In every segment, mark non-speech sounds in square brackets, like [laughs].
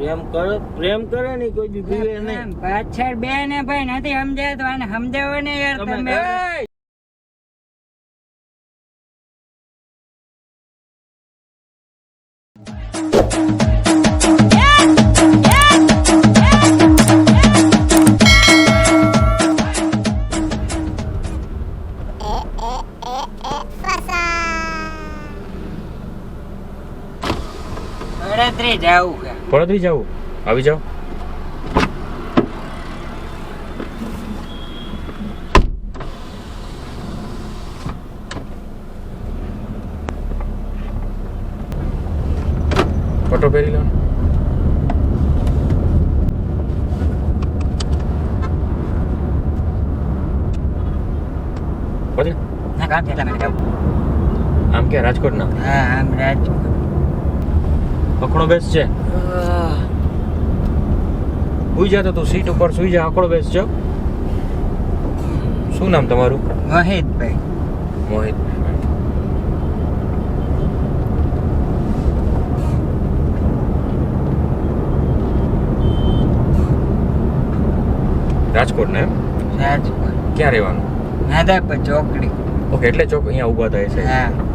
પ્રેમ કરે પ્રેમ કરે ને કોઈ દી પીવે નહીં. પાછળ બે ને ભાઈ નથી સમજાય તો આને સમજાવો ને યાર તમે- એય! જાવું પડોદરી જાવું આવી જાઓ. પટો પહેરી લો. આમ કે રાજકોટ ના હા આમ રાજકોટ. અખણો બેસ છે. સુઈ જા તો તું સીટ ઉપર સુઈ જા અકડો બેસ છો શું નામ તમારું? મોહિતભાઈ મોહિત રાજકોટ ને? રાજકોટ. ક્યાં રહેવાનું? નાદાપર ચોકડી. ઓકે એટલે ચોક અહીંયા ઊભા થાય છે. હા.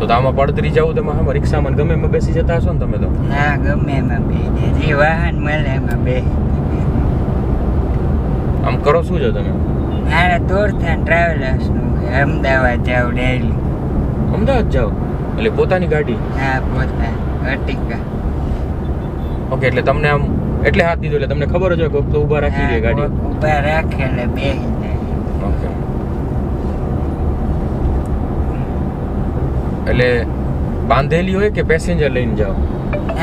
તો આમાં પડતરી જવું તમે આમાં રિક્ષામાં ગમે એમાં બેસી જતા હશો ને તમે તો? ના ગમે એમાં બે. જે વાહન મળે એમાં બે. આમ કરો શું છો તમે? મારે તોરથાન ટ્રાવેલર્સનું નું અમદાવાદ જાવ ડેલી અમદાવાદ જાઓ? એટલે પોતાની ગાડી? હા પોતા. અટિકા ઓકે એટલે તમને આમ એટલે હાથ દીધો એટલે તમને ખબર જ હોય કોક તો ઊભા રાખી દે ગાડી. ઊભા રાખે એટલે બેસી જાય ઓકે એટલે બાંધેલી હોય કે પેસેન્જર લઈને જાઓ?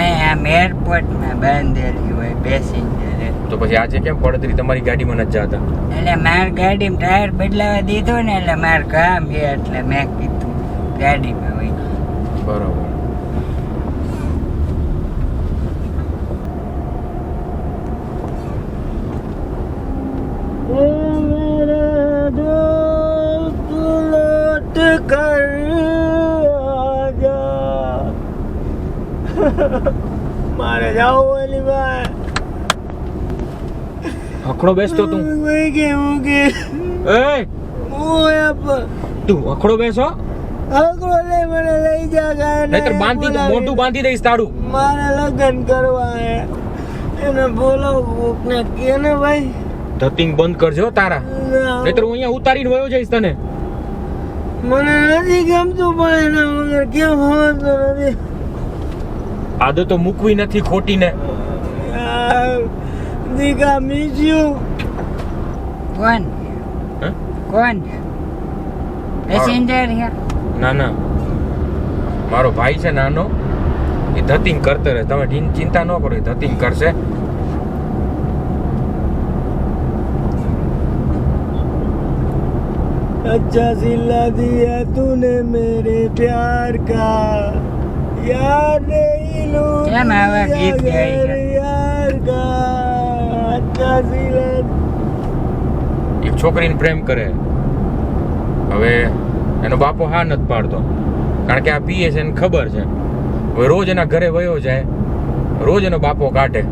આમ એરપોર્ટમાં બાંધેલી હોય પેસેન્જર તો પછી આજે કેમ પડતરી તમારી ગાડીમાં નથી જતા? એટલે માર ગાડીમાં ટાયર બદલાવા દીધો ને એટલે માર કામ એ એટલે મેં કીધું ગાડી ગાડીમાં હોય. બરાબર. कर [laughs] મારે જાવું ઓલી ભાઈ. અખડો બેસતો તું ભાઈ કે હું કે. એ! ઓય અપ તું અખડો બેસો આકડો લે મને લઈ જા ગાય નહીતર બાંધી દઉં, મોટું બાંધી દઈશ તારું. મારે લગ્ન કરવા હે. એને બોલો કોકને કે ને ભાઈ. ધતિંગ બંધ કરજો તારા. નહીતર હું અહીંયા ઉતારીને વયો જઈશ તને. મને નથી ગમતું પણ એના વગર કેમ હોતું નથી. આદતો મૂકવી નથી ખોટી ને યાર, દીકા મિસ યુ કોણ હે? કોણ પેસેન્જર છે ના ના મારો ભાઈ છે નાનો એ ધતિંગ કરતો રહે તમે ચિં- ચિંતા ન કરો એ ધતિંગ કરશે अच्छा सिला दिया तूने मेरे प्यार का यार नहीं लूं કેમ આવે ગીત ગાય એક છોકરીને પ્રેમ કરે. હવે એનો બાપો હા નથી પાડતો. કારણ કે આ પીએ છે એને ખબર છે. હવે રોજ એના ઘરે વયો જાય. રોજ એનો બાપો કાઢે.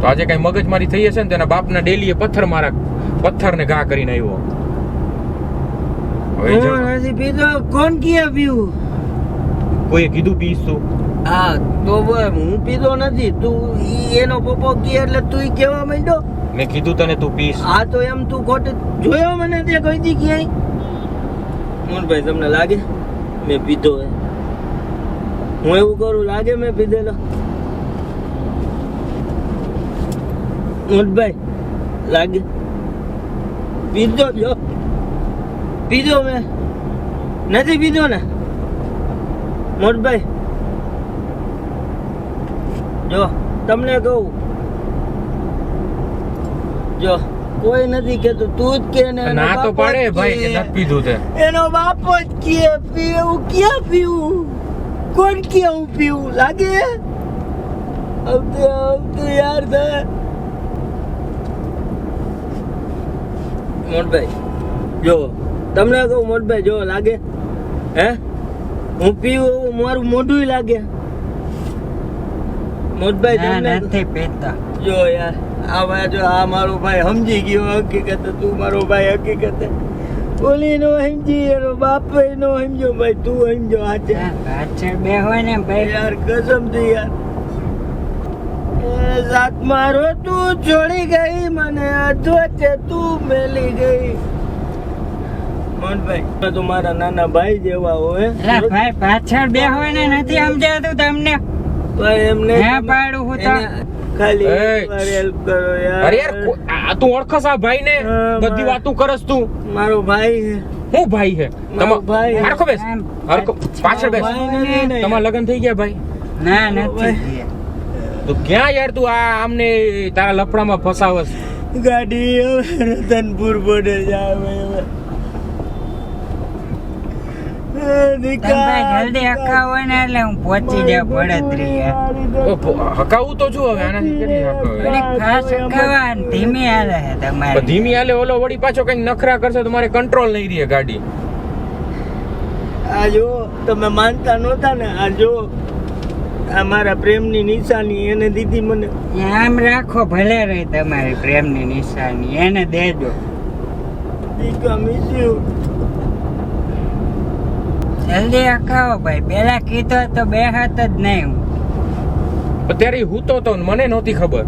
તો આજે કાંઈ મગજમારી થઈ હશે ને તેના બાપના ડેલીએ પથ્થર મારા પથ્થરને ઘા કરીને આવ્યો. કોણ કીએ પીવું? કોઈએ કીધું પીશું. હા તો ભાઈ હું પીધો નથી. તું એનો પપ્પો કે એટલે તું કેવા માંડ્યો? મેં કીધું તને તું પીશ. હા તો એમ તું ખોટ જોયો મને તે કહી દી ક્યાંય મોહનભાઈ તમને લાગે? મેં પીધો હે. હું એવું કરું લાગે મેં પીધેલો? મોહનભાઈ લાગે? પીધો જો પીધો મેં. નથી પીધો ને? મોહનભાઈ જો તમને કહું. જો કોઈ નથી કેતું તું જ કે ને ના તો પાડે ભાઈ. નથી પીધું તે. એનો બાપ જ કે પીવું ક્યાં પીવું? કોણ કે હું પીવું લાગે? આવતું આવતું યાર થાય મોટભાઈ જો તમને કહું મોટભાઈ જો લાગે? હે? હું પીવું મારું મોઢું લાગે. મોટભાઈ તમને નથી પીતો. જો યાર આવા જો આ મારો ભાઈ સમજી ગયો હકીકત તું મારો ભાઈ હકીકત. ઓલી નો સમજી એનો બાપ નો સમજો ભાઈ તું સમજો આજે પાછળ બેહો ને ભાઈ. યાર કસમથી યાર. સાત મારો તું છોડી ગઈ મને અધવચ્ચે તું મેલી ગઈ. મોહનભાઈ તો મારા નાના ભાઈ જેવા હોય. ભાઈ પાછળ બેહો ને નથી સમજાતું તમને. એમને હે પાડું હું ખાલી એ. કરો યાર. અરે યાર તું ઓળખસ આ ભાઈ ને હા, બધી ભાઈ. વાતું કરસ તું. મારો ભાઈ છે. હું ભાઈ છે? મારો ભાઈ. હરખો બેસ. હરખો પાછળ બેસ. તમારા લગ્ન થઈ ગયા ભાઈ? ના નથી ભાઈ. તો ક્યાં યાર તું આ આમને તારા લફડામાં ફસાવસ? ગાડી ધનપુર રતનપુર બોર્ડર જાવે જલ્દી અકાવો ને એટલે હું પહોંચી જાઉં પડતરી યાર. તો પ- હકાવું તો છું હવે આનાથી કેટલી હકાવે? થોડીક ફાસ્ટ ધીમી હાલે છે પણ ધીમી હાલે ઓલો વળી પાછો કઈ નખરા કરશે તો મારે કંટ્રોલ નહીં રહે ગાડી. આ જો તમે માનતા નહોતા ને આ જો આ મારા પ્રેમની નિશાની એને દીધી મને. આમ રાખો ભલે રહી તમારી પ્રેમની નિશાની એને દેજો. દીકા મિસ યુ જલ્દી અકાવો ભાઈ. પેલા કીધો તો બે હાથ જ નહીં હું. અત્યારે હું તો તો મને નહોતી ખબર.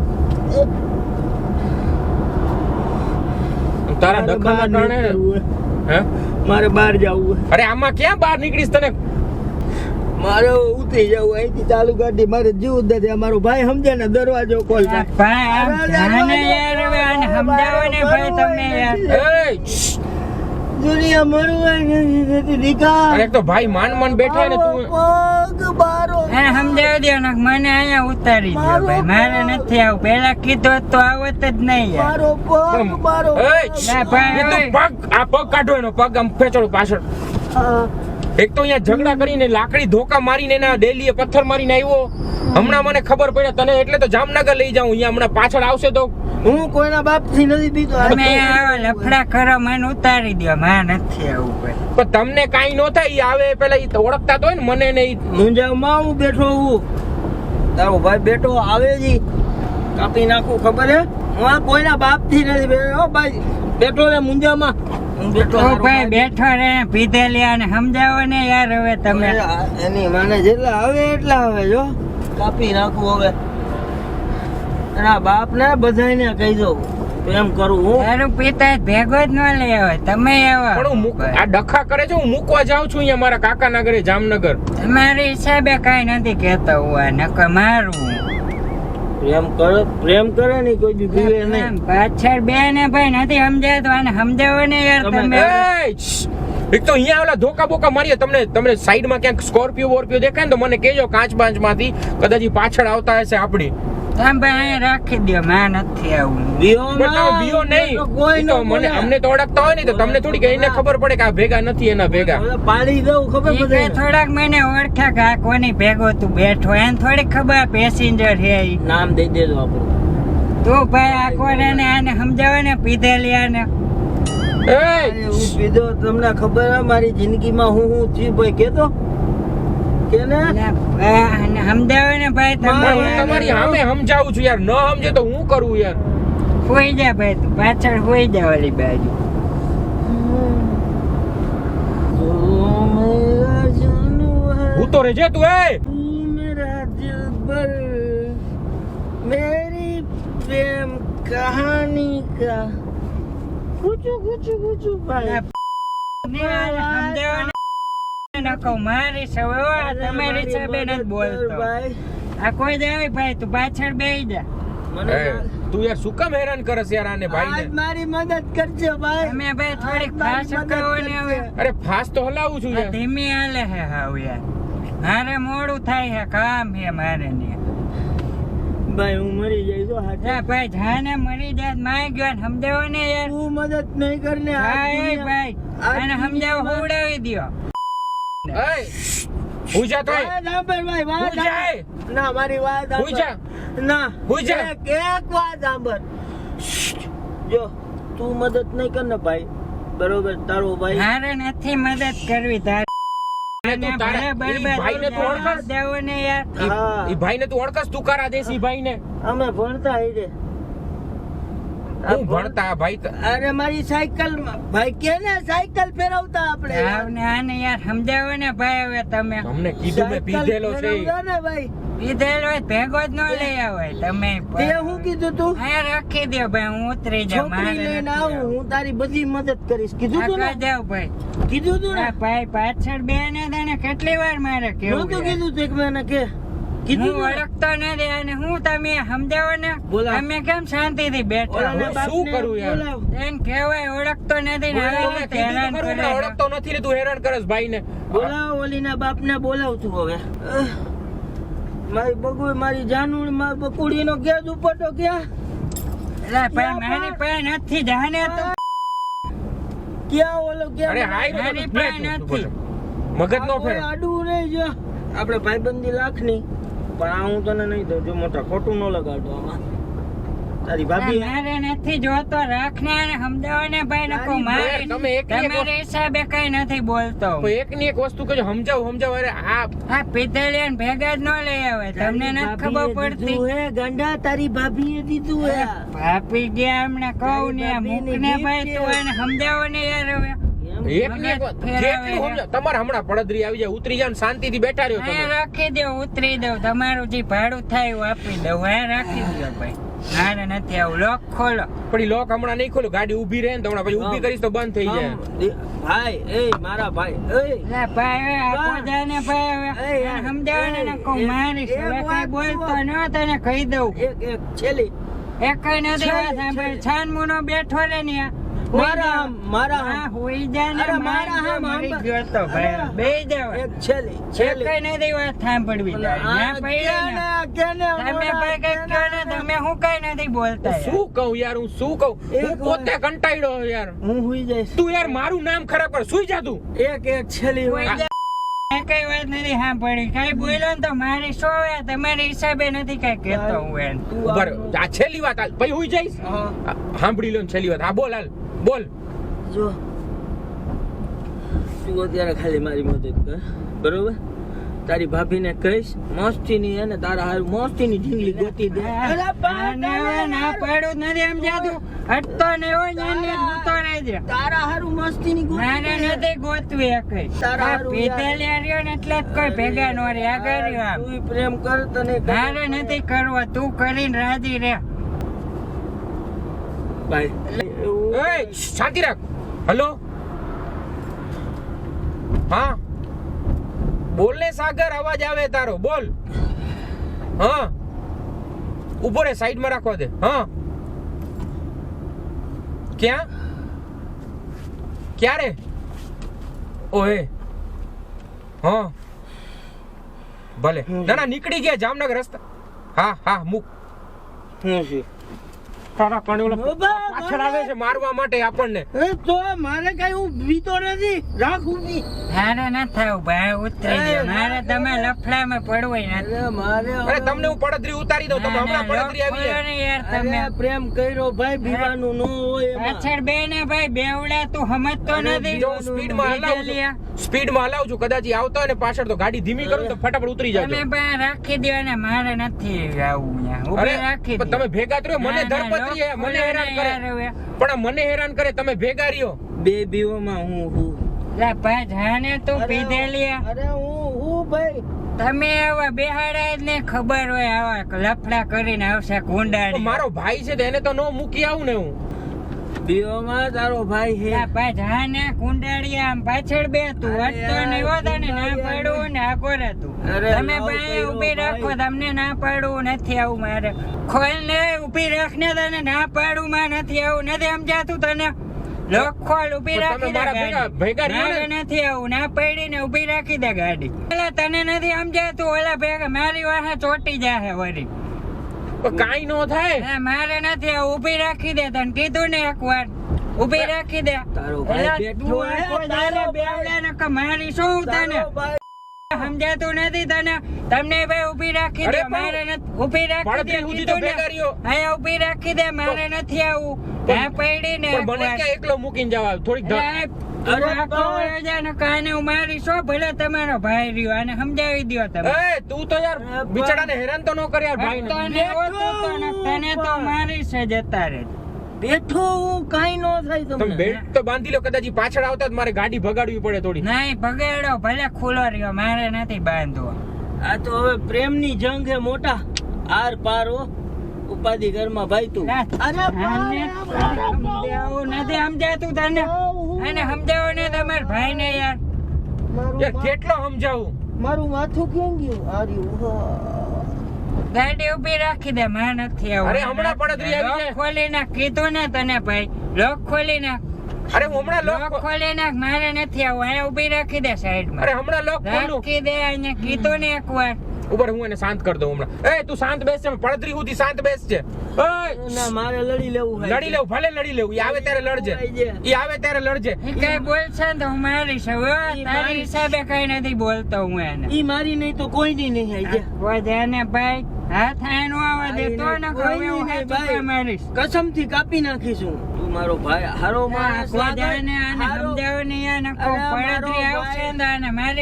તારા દખલના કારણે હે. મારે બહાર જવું અરે આમાં ક્યાં બહાર નીકળીશ તને? મારે ઉતરી જવું અહીંથી ચાલુ ગાડી મારે જીવ જ નથી. મારો ભાઈ સમજે ને દરવાજો ખોલ ભાઈ સમજાવો ને ભાઈ તમે યાર. દુનિયા મરવા નથી દીકા અરે તો ભાઈ માન માન બેઠા ને તું. પગ બારો હે સમજાવી દે ને મને અહીંયા ઉતારી દે ભાઈ. મારે નથી આવું. પેલા કીધો તો આવત જ નહીં મારો પગ બારો એ ભાઈ, એ પગ આ પગ કાઢો એનો પગ આમ ફેંચોડો પાછળ. એક તો અહીંયા ઝઘડા કરીને લાકડી ધોકા મારીને એના ડેલીએ પથ્થર મારીને આવ્યો. હમણાં મને ખબર પડે તને એટલે તો જામનગર લઈ જાઉં અહીંયા હમણાં પાછળ આવશે તો. હું કોઈના બાપથી નથી પીતો તમે આવા લફડા કરો મને ઉતારી દો માં નથી આવું ભાઈ પણ તમને કાઈ નો થાય ઈ આવે પેલા ઈ તો ઓળખતા તો હોય ને મને ને ઈ મુંજામાં હું બેઠો હું. તારો ભાઈ બેઠો આવે જી કાપી નાખું ખબર હે? હું આ કોઈના બાપથી નથી બેઠો. ભાઈ બેઠો રે મુંજામાં. હું બેઠો ભાઈ બેઠો રે પીધેલી અને સમજાવો ને યાર હવે તમે. એની માને જેટલા આવે એટલા આવે જો. કાપી નાખું હવે. એના બાપ ને બધાને કહી દઉં એમ કરું હું. દારૂ પિતા ભેગો જ ન લેવો તમે એવા. પણ હું આ ડખા કરે છે હું મૂકવા જાઉં છું અહીંયા મારા કાકાના ઘરે જામનગર. તમારી હિસાબે કઈ નથી કેતો હું આ નકર મારું. પ્રેમ કરે પ્રેમ કરે ને કોઈ બી પીવે નહીં. પાછળ બે ને ભાઈ નથી સમજાતું અને સમજાવો ને યાર તમે-. એક તો અહીંયા ઓલા ધોકા બોકા મારીએ તમને તમને સાઈડમાં ક્યાંક સ્કોર્પિયો વોર્પિયો દેખાય ને તો મને કહેજો કાચ બાંચમાંથી કદાચ પાછળ આવતા હશે આપણી. તમે ભાઈ અહીંયા રાખી દો માં નથી આવું. બીઓ પણ બીઓ નહીં. કોઈ તો મને અમને તો ઓળખતા હોય ને તો તમને થોડી એને ખબર પડે કે આ ભેગા નથી એના ભેગા. પાડી દઉં ખબર પડે થોડાક મને ઓળખ્યા કે આ કોની ભેગો તું બેઠો. એને થોડી ખબર પેસેન્જર છે નામ દઈ દેજો આપણું. તું ભાઈ આ કોને ને આને સમજાવે ને પીધેલી આને. એય, હું પીધો તમને ખબર હે મારી જિંદગીમાં હું હું થયું ભાઈ કેતો? ભાઈ હું તો રેજે તું એ! મેરા દિલ પ્રેમ કહાની કા. ગુચુ ગુચુ ગુચુ ભાઈ. સમજાવે ને નકો મારી સવે તમારી હિસાબે નથી બોલતો. આ કોઈ જાય ભાઈ તું પાછળ બેહી જા. મને તું યાર શું કામ હેરાન કરસ યાર આને આજ મારી મદદ કરજો ભાઈ. તમે ભાઈ થોડીક આજ મારી ફાસ મદદ કરો ને હવે. અરે ફાસ તો હલાવું છું યાર. ધીમી હાલે હે હાવ યાર. મારે મોડું થાય હે કામ હે મારે ને ભાઈ હું મરી જઈશ હો. ભાઈ જાને મરી જાય માય ગયો સમજાવો ને યાર. તું મદદ નહીં કરને હા ભાઈ સમજાવો ઉડાવી દ્યો. હું જા તોય ભાઈ, વાત હું જાય. સાંભળ. ના મારી વાત હું જા. ના હું જા. એક એક વાત સાંભળ જો તું મદદ નહીં કર ને ભાઈ બરોબર તારો ભાઈ મારે નથી મદદ કરવી તારે ભાઈ ભાઈને તું ઓળખસ? દેવો ને યાર હા. ઈ ભાઈને તું કરા તુકારા ભાઈ ને અમે ભણતા હઈએ હું ભણતા ભાઈ અરે મારી સાયકલ ભાઈ કે ને સાયકલ ફેરવતા આપણે આવને આને યાર સમજાવો ને ભાઈ હવે તમે. અમને કીધું મેં પીધેલો છે ને ભાઈ. પીધેલો હોય ભેગો જ ન લઈ આવે તમે તે હું કીધું તું? હા રાખી દે ભાઈ હું ઉતરી જાઉં છોકરી મારે લઈને આવું હું તારી બધી મદદ કરીશ. કીધું તું ને? જાઓ ભાઈ. કીધું તું ને? ભાઈ પાછળ બે ને તને કેટલી વાર મારે કેવું નહોતું કીધું તું એક મને કે કીધું હું તું ને? અને હું તમે સમજાવો ને? અમે કેમ શાંતિથી બેઠા? ઓલાના હું બાપને શું કરું યાર? એને કહેવાય ઓળખતો નથી ને આવી મેં રીતે કીધું હેરાન કરે ઓળખતો નથી ને તું હેરાન કરસ ભાઈને. બોલાવ ઓલીના બાપને બોલાવ તું હવે. મારી બગુ મારી જાનુડ મારી બકુડીનો ગેજ ઉપટો ક્યાં? એટલે ભાઈ મારી પાસે નથી જાને તો. ક્યાં ઓલો ક્યાં અરે હાય મારી નથી. મગજ નો ફેર. આડું નહીં જો આપણે ભાઈબંધી લાખની. પણ આ હું તને નહીં દઉં જો મોટા ખોટું ન લગાડતો આમાં. તારી ભાભી મારે નથી જોતો રાખને અને સમજાવો ભાઈ નકો તારી તમે એક ને એક હિસાબે કઈ નથી બોલતો એક ની એક વસ્તુ કહેજો સમજાવ સમજાવ અરે આ આ પિત્તળિયા ભેગા જ ન લઈ આવે તમને નથી ખબર પડતી. હે ગંડા તારી ભાભીએ દીધું હે. ભાભી ગયા હમણાં કહું ને તારી મૂક ભાભીની ને ભાઈ તું એને સમજાવો ને યાર હવે. તમારે હમણાં પડદરી આવી જાય ઉતરી જાવ શાંતિથી બેઠા રહ્યો તમે. રાખી દો ઉતરી દઉં તમારું જે ભાડું થાય એવું આપી દઉં અહીંયા રાખી દો ભાઈ. મારે નથી આવું. લોક ખોલો. પણ લોક હમણાં નહીં ખોલું ગાડી ઊભી રહે ને હમણાં પછી ઊભી કરીશ તો બંધ થઈ જાય. ભાઈ એ મારા ભાઈ એ. લે ભાઈ આપો જાને ભાઈ હવે. એ યાર, એને સમજાવો ને એ, મારીશ. હવે કઈ બોલતો ન તને કહી દઉં. એક એક છેલી એક કઈ નથી સાંભળ છાનમુનો બેઠો રે ને. મારા મારા હોઈ જા ને મારા મારા આમ, ગયો તો ભાઈ. બે જાવ એક છેલ્લી એક કઈ નથી વાત સાંભળવી બોલો, તારી. આ ના. પડ્યો કેને, કેને તમે ભાઈ કંઈક કહો ને તમે હું કઈ નથી બોલતા. શું કહું યાર હું શું કહું? હું પોતે કંટાળ્યો યાર. હું સુઈ જઈશ. તું યાર મારું નામ ખરાબ કર. સુઈ જા તું. એક એક છેલી હોઈ કઈ વાત નથી સાંભળી. કઈ બોલો ને તો મારી શું હવે તમારી હિસાબે નથી કઈ કહેતો હું એમ. આમ- આ છેલ્લી વાત હાલ. પછી હુઈ જઈશ? સાંભળી લો ને છેલ્લી વાત. હા બોલ હાલ. બોલ. જો. તું અત્યારે ખાલી મારી મદદ કર. બરોબર? તારી ભાભીને કહીશ મસ્તીની એને તારા હારું મસ્તીની ઢીંગલી ગોતી દે. ના પાડું જ એમ સમજાતું હટતો ને હોય ને ઊતો રહેજે તારા હારું મસ્તીની ગોતી ના. નથી ગોતવી એ કઈ. તારા પીધેલિયા રહ્યો ને એટલે કોઈ ભેગા નો રે આ કર્યું આમ. તુંય પ્રેમ કર તને પડે. નથી કરવો. તું કરીને રાજી રે ભાઈ એ શાંતિ રાખ. હેલો? હા? બોલ ને સાગર, અવાજ આવે તારો, બોલ. હા. ઊભો રે સાઈડમાં રાખવા દે. હા. ક્યાં? ક્યારે? ઓહે. હા. ભલે. ના ના, નીકળી ગયા જામનગર રસ્તા. હા હા, મૂક. હું છે તારા કણે ઓલો પાછળ આવે છે મારવા માટે આપણને. એ તો મારે કઈ હું બીતો નથી રાખ ઊભી મારે ના થયું ભાઈ ઉતરી દે મારે તમે ના. લફડામાં પડવું નથી. અરે મારે અરે તમને હું પડદરી ઉતારી દઉં તમે હમણાં પડદરી આવી ને યાર તમે. પ્રેમ કર્યો ભાઈ બીવાનું નો હોય પાછળ બે ને ભાઈ બેવડા તું સમજતો નથી. જો સ્પીડમાં હલાવું બીજા છું સ્પીડમાં હલાવું છું કદાચ આવતો હોય ને પાછળ તો ગાડી ધીમી કરું તો ફટાફટ ઉતરી તમે જાજો ભાઈ રાખી દો ને મારે નથી આવું અરે. તમે ભેગા થયો મને ના, મને હેરાન કરે. પણ મને હેરાન કરે તમે ભેગા રહ્યો. બે બીઓમાં હું હું. લા ભાઈ જાને તું પીધેલી અરે હું હું ભાઈ? તમે આવા બેહાડા ને ખબર હોય આવા લફડા કરીને આવશે તો મારો ભાઈ છે તો એને તો નો મૂકી આવું ને હું. બીઓમાં તારો ભાઈ છે. લા ભાઈ જાને કુંડાળી આમ પાછળ બે તું હટતો ને પાડવું ને આખો રે તું. તમે ભાઈ ઊભી રાખો તમને ના પાડવું નથી આવું મારે. ખોલ ને ઊભી રાખને તને ના પાડું માં નથી આવું નથી સમજાતું તને? લોક ખોલ ઊભી રાખી દે ભેગા- ગાડી. નથી આવું ના પડી ને ઊભી રાખી દે ગાડી. તને નથી સમજાતું ઓલા ભેગા મારી વાહે ચોટી જાહે વળી. કાંઈ નો થાય. મારે નથી આવું ઊભી રાખી દે તને. કીધું ને એક વાર ઊભી રાખી દે. તારો ભાઈ બેઠો હે. બેવડા ને કે મારી શું તને? સમજાતું નથી તને? તમને ભાઈ ઊભી રાખી દે મારે ઊભી ઊભી રાખી દે કીધું ને. હા ઊભી રાખી દે મારે નથી આવું. આ પડી ને મને ક્યાં એકલો મૂકીને જવા થોડીક બેઠો! હું કાઈ નો થાય તમને. બેલ્ટ તો બાંધી લો કદાચ પાછળ આવતા જ મારે ગાડી ભગાડવી પડે થોડી. નહીં ભગાડો ભલે ખુલ્લો રહ્યો મારે નથી બાંધવો. આ તો હવે પ્રેમની જંગ છે મોટા. આર પાર ઉપાધિ ઘરમાં ભાઈ તું. અરે નથી સમજાતું તને. આને સમજાવો ને તમારા ભાઈને યાર. યાર કેટલો સમજાવું? મારું માથું કેમ ગયું? આર્યું ગાડી ઊભી રાખી દે માં નથી આવું. અરે, હમણાં પડદરી આવી છે ખોલી નાખ કીધું ને તને ભાઈ. લોક ખોલી નાખ. અરે હમણાં લોક લોક ખોલી નાખ મારે નથી આવું. અહીંયા ઊભી રાખી દે સાઈડમાં. અરે હમણાં લોક ખોલું. રાખી દે અહીંયા કીધું ને એકવાર. ઉપર હું એને શાંત કરી દઉં હમણાં. એ તું શાંત બેસ છે પડતરી સુધી શાંત બેસ છે. ના મારે લડી લેવું લડી લેવું ભલે લડી લેવું ઈ આવે ત્યારે લડજે. ઈ આવે ત્યારે લડજે. એ કઈ બોલશે ને તો હું મારી છે તારી હિસાબે કઈ નથી બોલતો હું એને. ઈ મારી નહીં તો કોઈ ની નહીં આઈ જાય ભાઈ. કાપી નાખીશું. તું મારો ભાઈ હારો મારો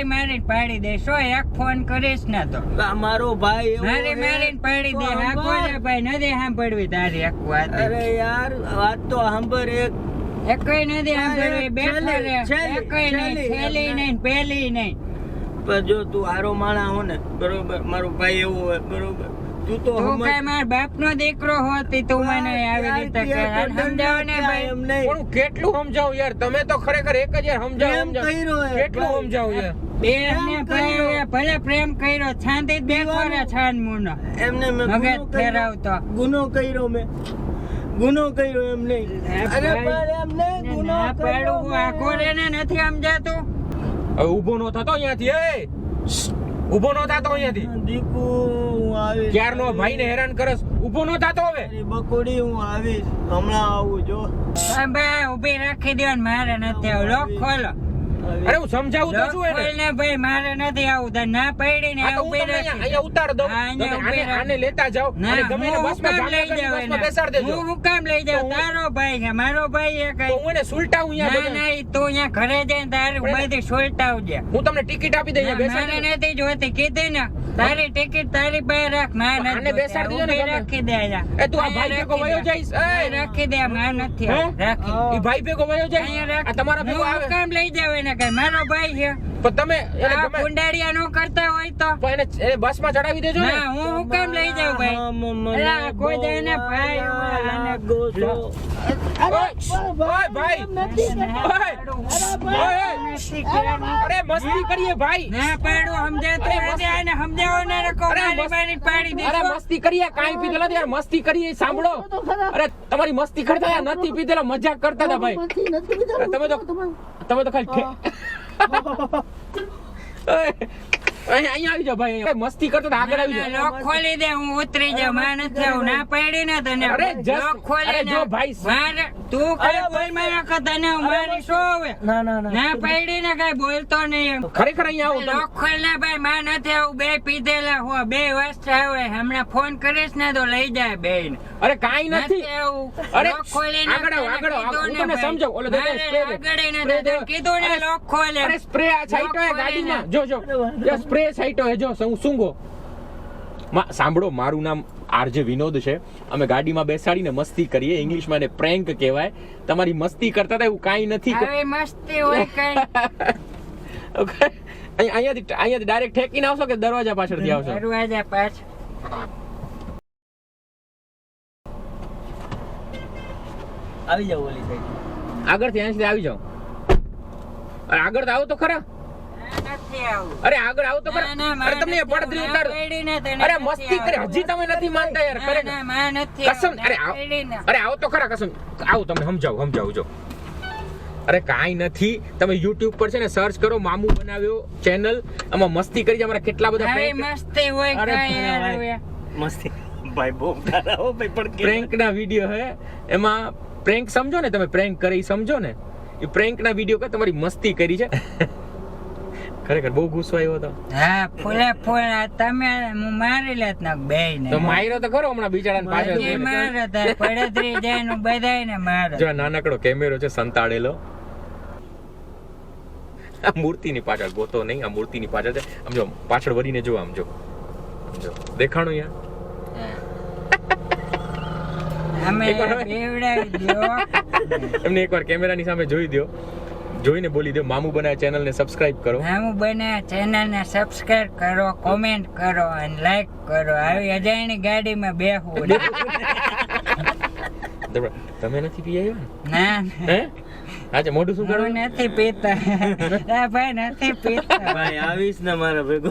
મારી પાડી દેશો એક ફોન કરીશ ને તો. મારો ભાઈ મારી. મારી પાડી દે. હા ભાઈ નથી સાંભળવી તારી એક વાત અરે યાર વાત તો સાંભળ એક. એકઈ નથી સાંભળવી બેઠો રે એકઈ નહીં નહીં પેલી નહીં. પણ જો તું હારો માણા હો ને બરોબર મારો ભાઈ એવો હોય બરોબર. તું તો તું કઈ મારા બાપ નો દીકરો હોતી તું મને આવી રીતે કહે યાર, અને સમજાવો ને ભાઈ. એમ નહીં. હું કેટલું સમજાવું યાર? તમે તો ખરેખર એક જ યાર સમજાવો સમજાવો. કેટલું સમજાવું યાર? બે ને ભલે પ્રેમ કર્યો છાંતી જ બેઠો રે છાન મુનો. એમને મેં મગજ ફેરવતો. ગુનો કર્યો મેં. ગુનો કર્યો એમ નહીં. અરે પણ એમ નહીં ગુનો કર્યો પાડું આખો રે નથી સમજાતું? હવે ઊભો નો થતો અહીંયાથી એ! ઊભો નો થતો અહીંયાથી. દીકુ હું આવીશ. ક્યારનો ભાઈને હેરાન કરસ? ઊભો નો થતો હવે. બકોડી હું આવીશ. હમણાં આવું જો. બે ઊભી રાખી દે મારે નથી આવું લોક ખોલો. અરે હું સમજાવું તો છું એને. ને ભાઈ મારે નથી આવું. તો ના પડી ને અહીંયા રાખી અહીંયા ઉતાર ઊભી આને આને લેતા જાઓ અને તમે બસમાં લઈ જાવ બસમાં બેસાડ દેજો. હું મુકામ લઈ જાવ તારો ભાઈ છે મારો ભાઈ એ કઈ. હું એને સુલટાવું ના અહીંયા. ના ઈ તું અહીંયા ઘરે જઈને તારે બધી સોલટાવજે. હું તમને ટિકિટ આપી દઈ બેસાડ મારે નથી જોતી કીધી ને તારી ટિકિટ તારી પાસે રાખ. મારે નથી બેસાડી દેજો ને રાખી દે. એ તું આ ભાઈ ભેગો વયો રાખી જઈશ. દે. એ. રાખી દે મારે નથી? રાખી એ ભાઈ ભેગો વયો જાય. તમારા ભેગો આવે. કામ લઈ જાવ એને. કઈ મારો ભાઈ છે પણ તમે નો કરતા હોય તો. પણ એને બસ બસમાં ચડાવી દેજો ને. હું હું કેમ લઈ જાઉં ભાઈ? અલા, કોઈ જાય ને ભાઈ આને ગોસો. ઓય, ઓય ભાઈ ઓય, ઓય, નથી કરવાનું. અરે મસ્તી કરીએ ભાઈ. ના પાડું સમજાતું અરે, નથી આને સમજાવો ને રકો અરે, મારી મસ્ત- મારી પાડી અરે દેશો મસ્તી કરીએ કાંઈ પીધેલા નથી યાર મસ્તી કરીએ સાંભળો. અરે તમારી મસ્તી કરતા નથી પીધેલા મજાક કરતા હતા ભાઈ. તમે તો તમે તો ખાલી ઠે- ઓય, અહીંયા અહીંયા આવી જાઓ ભાઈ મસ્તી કરતા આગળ આવી જાઓ. લોક ખોલી દે હું ઉતરી જાઉં માં નથી આવું ના પાડી ને તને. અરે, લોક ખોલી અરે, ભાઈ, મારે તું કઈ બોલમાં નાખો તને મારી શું હવે? ના ના ના. ના ને કઈ બોલતો નહીં ખરેખર અહીંયા આવો લોક ખોલ ને ભાઈ માં નથી આવું બે પીધેલા હો બે વસ્તુ આવે હમણાં ફોન કરીશ ને તો લઈ જાય બે અરે કાઈ નથી અરે, આગળ આગળ કીધું હું ને તમને ઓલો દાદા મારે આગળ એને spray દે. તને કીધું ને લોક ખોલે. અરે સ્પ્રે આ છાંટ્યો ગાડીમાં. જો જો. જો સ્પ્રે સાઈટો હે જો હું સૂંઘો. મા- સાંભળો મારું નામ આરજે વિનોદ છે. અમે ગાડીમાં બેસાડીને મસ્તી કરીએ. ઇંગ્લિશમાં એને પ્રેન્ક કહેવાય. તમારી મસ્તી કરતા હતા એવું કાંઈ નથી આવી મસ્તી હોય કઈ. [laughs] અહીંયાથી અહીંયાથી ડાયરેક્ટ ઠેકીને આવશો કે દરવાજા પાછળથી આવશો? દરવાજા પાછળ આવી જાવ ઓલી સાઈડ આગળથી અહીંયાથી આવી જાઓ. આગળ તો આવો તો ખરા. અરે આગળ આવો તો અરે તમને નથી પડતરી ઉતાર અરે મસ્તી કરે હજી તમે નથી માનતા યાર કરે ના, માં નથી કસમ અરે અરે આવો તો ખરા કસમ. આવો તમે સમજાવું સમજાવું જો. અરે કાંઈ નથી. તમે YouTube પર છે ને સર્ચ કરો મામુ બનાવ્યો ચેનલ આમાં મસ્તી કરી છે અમારા કેટલા બધા મસ્તી હોય અરે યાર મસ્તી. ભાઈ બહુ ભાઈ પણ પ્રેન્ક ના વીડિયો હે. એમાં પ્રેન્ક સમજો ને તમે પ્રેન્ક કરી સમજો ને. એ પ્રેન્ક ના વીડિયો કે તમારી મસ્તી કરી છે. ખરેખર બહુ ગુસ્સો આવ્યો હતો. હા ફૂલે ફૂલ તમે હું મારી લેત ને બે ને તો માર્યો તો ખરો હમણાં બિચારા પાછળ જે મારે તાર પડતરી જાય નું બધાય ને મારે જો નાનકડો કેમેરો છે સંતાડેલો. આ મૂર્તિની પાછળ ગોતો નહીં આ મૂર્તિની પાછળ છે. આમ જો પાછળ વળીને જો આમ જો. જો. દેખાણું યાર અમે એક વાર હવે. બેવડાવી દો એમને એકવાર કેમેરાની સામે જોઈ દો જોઈને બોલી દો. મામુ બનાવે ચેનલને સબસ્ક્રાઇબ કરો. નામું બને ચેનલને સબસ્ક્રાઇબ કરો કોમેન્ટ કરો અને લાઈક કરો. આવી અજાયણી ગાડીમાં [laughs] દબડા, તમે નથી પી આવ્યો? ના હે? આજે મોઢું શું કરો નથી પીતા. [laughs] ના ભાઈ નથી પીતા. ભાઈ આવીશ ને મારા ભેગો.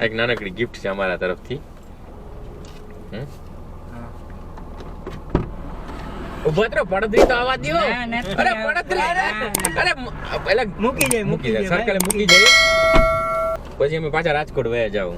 એક નાનકડી ગિફ્ટ છે અમારા તરફથી. હમ? ઊભો પડદરી તો આવા નથી અરે પડદરી. અરે પહેલા મૂકી જાય મૂકી જાય સરકારે મૂકી જાય પછી અમે પાછા રાજકોટ વયા જાવ